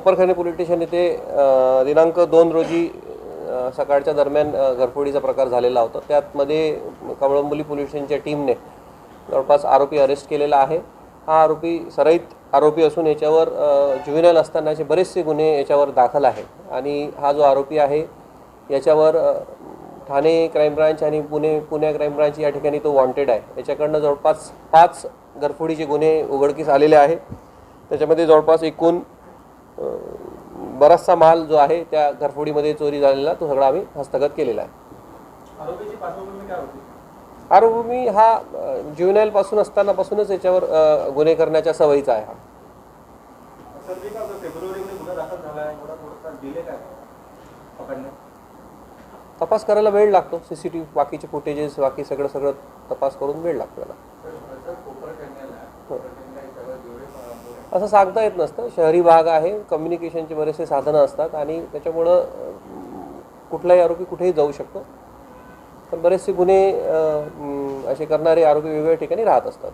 कोपरखाने police station येथे दिनांक दोन रोजी सकाळच्या दरम्यान घरफोडीचा प्रकार झालेला होता. त्यातमध्ये कवळंबोली पोलीस स्टेशनच्या टीमने जवळपास आरोपी अरेस्ट केलेला आहे. हा आरोपी सराईत आरोपी असून याच्यावर ज्युव्हिनल असतानाचे बरेचसे गुन्हे याच्यावर दाखल आहेत. आणि हा जो आरोपी आहे याच्यावर ठाणे क्राईम ब्रांच आणि पुणे पुणे क्राईम ब्रांच या ठिकाणी तो वॉन्टेड आहे. याच्याकडनं जवळपास पाच घरफोडीचे गुन्हे उघडकीस आलेले आहे त्याच्यामध्ये जवळपास एकूण बराचसा माल जो आहे त्या घरफोडीमध्ये चोरी झालेला तो सगळा आम्ही हस्तगत केलेला आहे. आरोपी हा ज्युनाईल पासून असतानापासूनच याच्यावर गुन्हे करण्याच्या सवयीचा आहे हा. तपास करायला वेळ लागतो. C C T V footages footages बाकी सगळं सगळं तपास करून वेळ लागतो त्याला. असं सांगता येत नसतं. शहरी भाग आहे कम्युनिकेशनचे बरेचसे साधनं असतात आणि त्याच्यामुळं कुठलाही आरोपी कुठेही जाऊ शकतो. पण बरेचसे गुन्हे असे करणारे आरोपी वेगवेगळ्या ठिकाणी राहत असतात.